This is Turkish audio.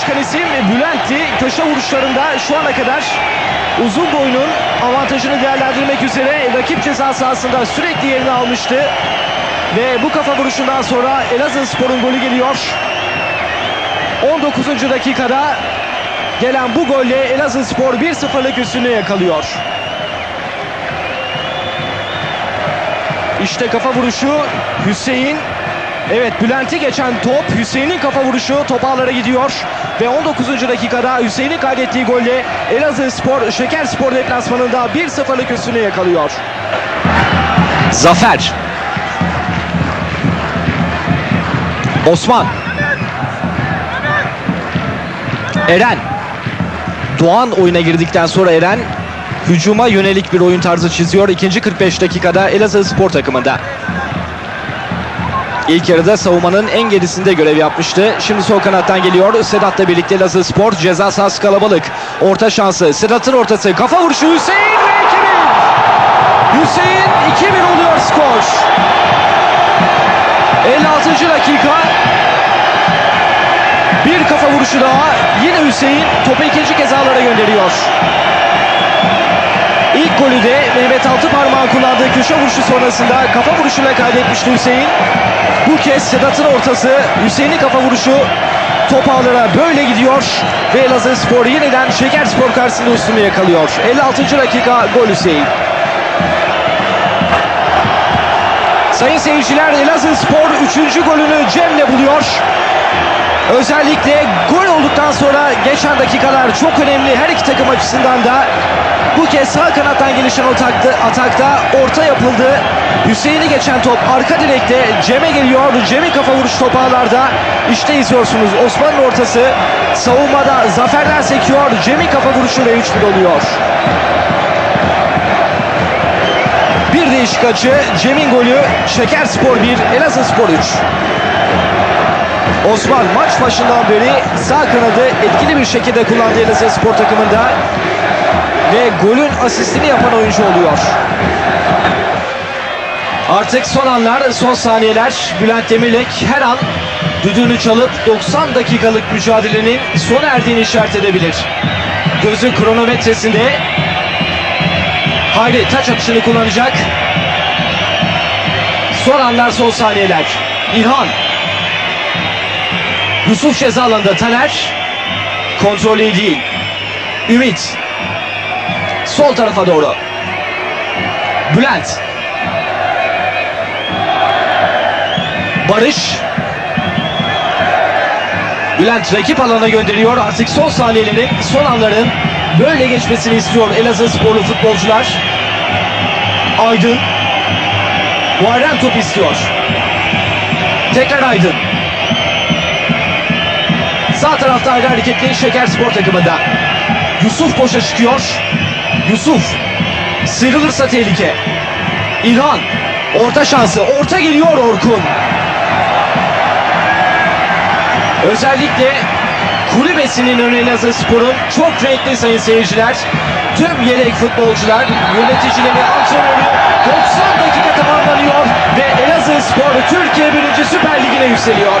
çıkan isim Bülent'ti. Köşe vuruşlarında şu ana kadar uzun boyunun avantajını değerlendirmek üzere rakip ceza sahasında sürekli yerini almıştı. Ve bu kafa vuruşundan sonra Elazığ Spor'un golü geliyor. 19. dakikada gelen bu golle Elazığ Spor 1-0'lık üstünlüğü yakalıyor. İşte kafa vuruşu Hüseyin. Evet Bülent'i geçen top Hüseyin'in kafa vuruşu top ağlara gidiyor. Ve 19. dakikada Hüseyin'in kaydettiği golle Elazığ Spor Şeker Spor deplasmanında 1-0'lık üstünlüğü yakalıyor. Zafer. Osman. Eren. Doğan oyuna girdikten sonra Eren hücuma yönelik bir oyun tarzı çiziyor. İkinci 45 dakikada Elazığ Spor takımında. İlk yarıda savunmanın en gerisinde görev yapmıştı. Şimdi sol kanattan geliyor. Sedat'la birlikte Elazığ Spor ceza sahası kalabalık. Orta şansı. Sedat'ın ortası. Kafa vuruşu Hüseyin ve 2-1. Hüseyin 2-1 oluyor skor. 56. dakika. Bir kafa vuruşu daha. Yine Hüseyin topu ikinci kez gönderiyor. İlk golü de Mehmet Altıparmak'ın kullandığı köşe vuruşu sonrasında kafa vuruşuyla kaydetmişti Hüseyin. Bu kez Sedat'ın ortası Hüseyin'in kafa vuruşu top ağlara böyle gidiyor ve Elazığ Spor yeniden Şeker Spor karşısında üstünlüğü yakalıyor. 56. dakika gol Hüseyin. Sayın seyirciler Elazığ Spor 3. golünü Cem'le buluyor. Özellikle gol olduktan sonra geçen dakikalar çok önemli her iki takım açısından da bu kez sağ kanattan gelişen atakta, atakta orta yapıldı. Hüseyin'i geçen top arka direkte Cem'e geliyor. Cem'in kafa vuruş top ağlarda. İşte izliyorsunuz Osman'ın ortası. Savunmada zaferler sekiyor. Cem'in kafa vuruşu ve 3-1 oluyor. Bir değişik açı. Cem'in golü Şeker Spor 1, Elazığ Spor 3. Osman maç başından beri sağ kanadı etkili bir şekilde kullandı Elazığ Spor takımında ve golün asistini yapan oyuncu oluyor. Artık son anlar, son saniyeler Bülent Demirlek her an düdüğünü çalıp 90 dakikalık mücadelenin sona erdiğini işaret edebilir. Gözü kronometresinde Hayri taç atışını kullanacak. Son anlar, son saniyeler. İlhan Yusuf ceza alanında Taner kontrolü değil. Ümit sol tarafa doğru. Bülent Barış Bülent rakip alana gönderiyor. Artık son saniyelerin, son anların böyle geçmesini istiyor Elazığ sporlu futbolcular. Aydın Muharrem top istiyor. Tekrar Aydın. Sağ tarafta ayrı hareketli Şeker Spor takımında. Yusuf boşa çıkıyor. Yusuf sıyrılırsa tehlike. İlhan orta şansı. Orta geliyor Orkun. Özellikle kulübesinin önü Elazığ Spor'un çok renkli sayın seyirciler. Tüm yedek futbolcular, yöneticileri, antrenörü 90 dakika tamamlanıyor ve Elazığ Spor Türkiye 1. Süper Ligi'ne yükseliyor.